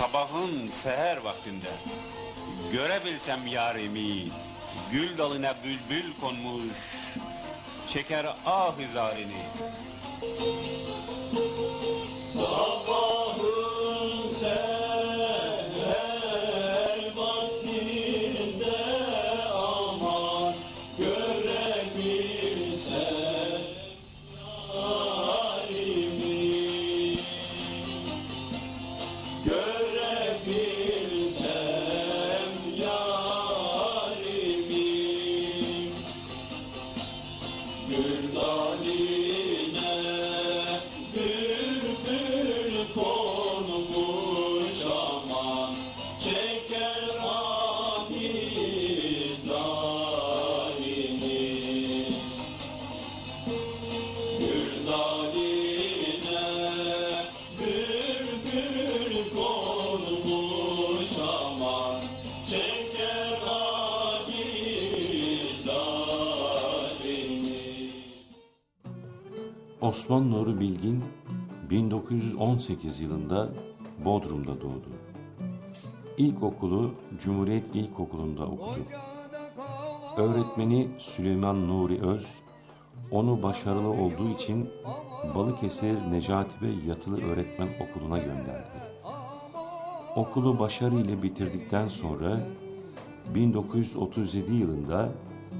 Sabahın seher vaktinde görebilsem yarimi gül dalına bülbül konmuş çeker ah izarını. Osman Nuri Bilgin 1918 yılında Bodrum'da doğdu. İlkokulu Cumhuriyet İlkokulu'nda okudu. Öğretmeni Süleyman Nuri Öz, onu başarılı olduğu için Balıkesir Necati Bey Yatılı Öğretmen Okulu'na gönderdi. Okulu başarıyla bitirdikten sonra 1937 yılında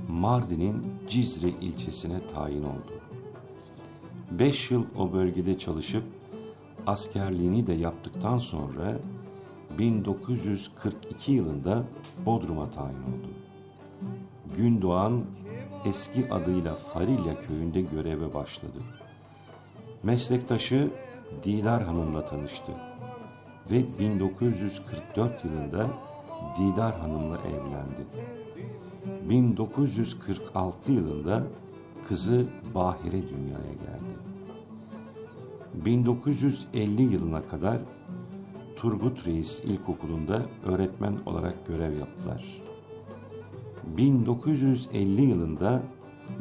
Mardin'in Cizre ilçesine tayin oldu. Beş yıl o bölgede çalışıp askerliğini de yaptıktan sonra 1942 yılında Bodrum'a tayin oldu. Gündoğan eski adıyla Farilya köyünde göreve başladı. Meslektaşı Didar Hanım'la tanıştı ve 1944 yılında Didar Hanım'la evlendi. 1946 yılında kızı Bahire dünyaya geldi. 1950 yılına kadar Turgut Reis İlkokulu'nda öğretmen olarak görev yaptılar. 1950 yılında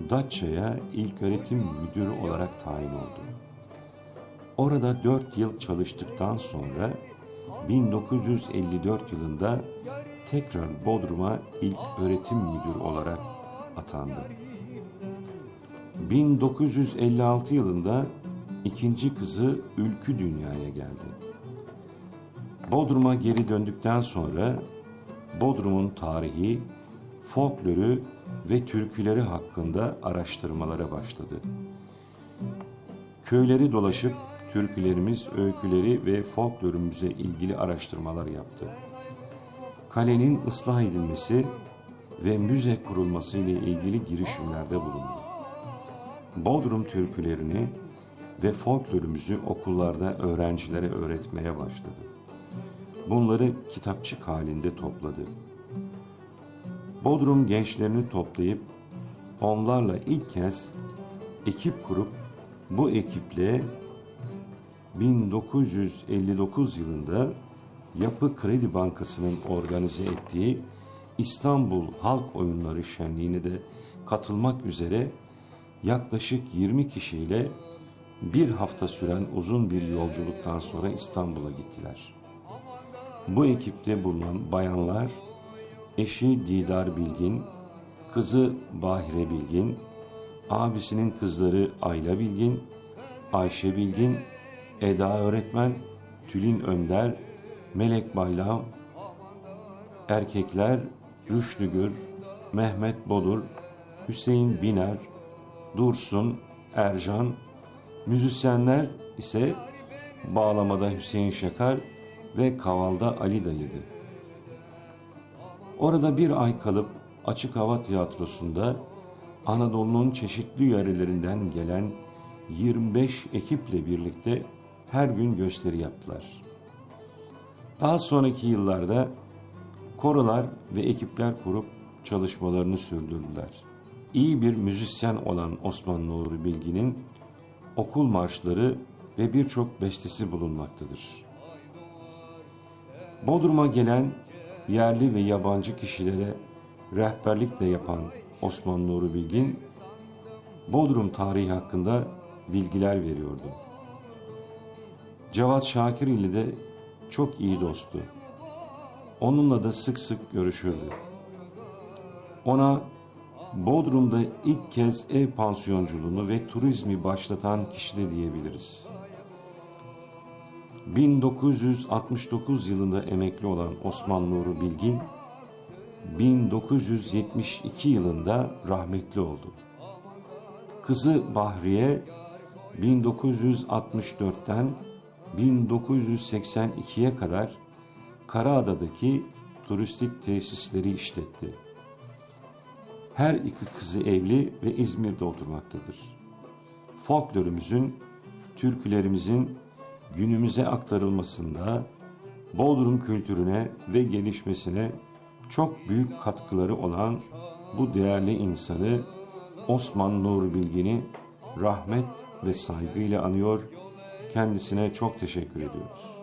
Datça'ya ilköğretim müdürü olarak tayin oldu. Orada 4 yıl çalıştıktan sonra 1954 yılında tekrar Bodrum'a ilk öğretim müdürü olarak atandı. 1956 yılında ikinci kızı Ülkü dünyaya geldi. Bodrum'a geri döndükten sonra Bodrum'un tarihi, folkloru ve türküleri hakkında araştırmalara başladı. Köyleri dolaşıp türkülerimiz, öyküleri ve folklorumuza ilgili araştırmalar yaptı. Kalenin ıslah edilmesi ve müze kurulması ile ilgili girişimlerde bulundu. Bodrum türkülerini ve folklorumuzu okullarda öğrencilere öğretmeye başladı. Bunları kitapçık halinde topladı. Bodrum gençlerini toplayıp onlarla ilk kez ekip kurup bu ekiple 1959 yılında Yapı Kredi Bankası'nın organize ettiği İstanbul Halk Oyunları Şenliği'ne de katılmak üzere yaklaşık 20 kişiyle bir hafta süren uzun bir yolculuktan sonra İstanbul'a gittiler. Bu ekipte bulunan bayanlar, eşi Didar Bilgin, kızı Bahire Bilgin, abisinin kızları Ayla Bilgin, Ayşe Bilgin, Eda Öğretmen, Tülin Önder, Melek Baylam, erkekler Rüştü Gür, Mehmet Bodur, Hüseyin Biner, Dursun, Ercan, müzisyenler ise bağlamada Hüseyin Şakar ve kavalda Ali Dayı'dı. Orada bir ay kalıp açık hava tiyatrosunda Anadolu'nun çeşitli yörelerinden gelen 25 ekiple birlikte her gün gösteri yaptılar. Daha sonraki yıllarda korolar ve ekipler kurup çalışmalarını sürdürdüler. İyi bir müzisyen olan Osman Nuri Bilgin'in okul marşları ve birçok bestesi bulunmaktadır. Bodrum'a gelen yerli ve yabancı kişilere rehberlik de yapan Osman Nuri Bilgin, Bodrum tarihi hakkında bilgiler veriyordu. Cevat Şakir ile de çok iyi dostu. Onunla da sık sık görüşürdü. Ona Bodrum'da ilk kez ev pansiyonculuğunu ve turizmi başlatan kişi de diyebiliriz. 1969 yılında emekli olan Osman Nuri Bilgin, 1972 yılında rahmetli oldu. Kızı Bahriye 1964'ten 1982'ye kadar Karaada'daki turistik tesisleri işletti. Her iki kızı evli ve İzmir'de oturmaktadır. Folklorumuzun, türkülerimizin günümüze aktarılmasında Bodrum kültürüne ve gelişmesine çok büyük katkıları olan bu değerli insanı Osman Nuri Bilgin'i rahmet ve saygıyla anıyor, kendisine çok teşekkür ediyoruz.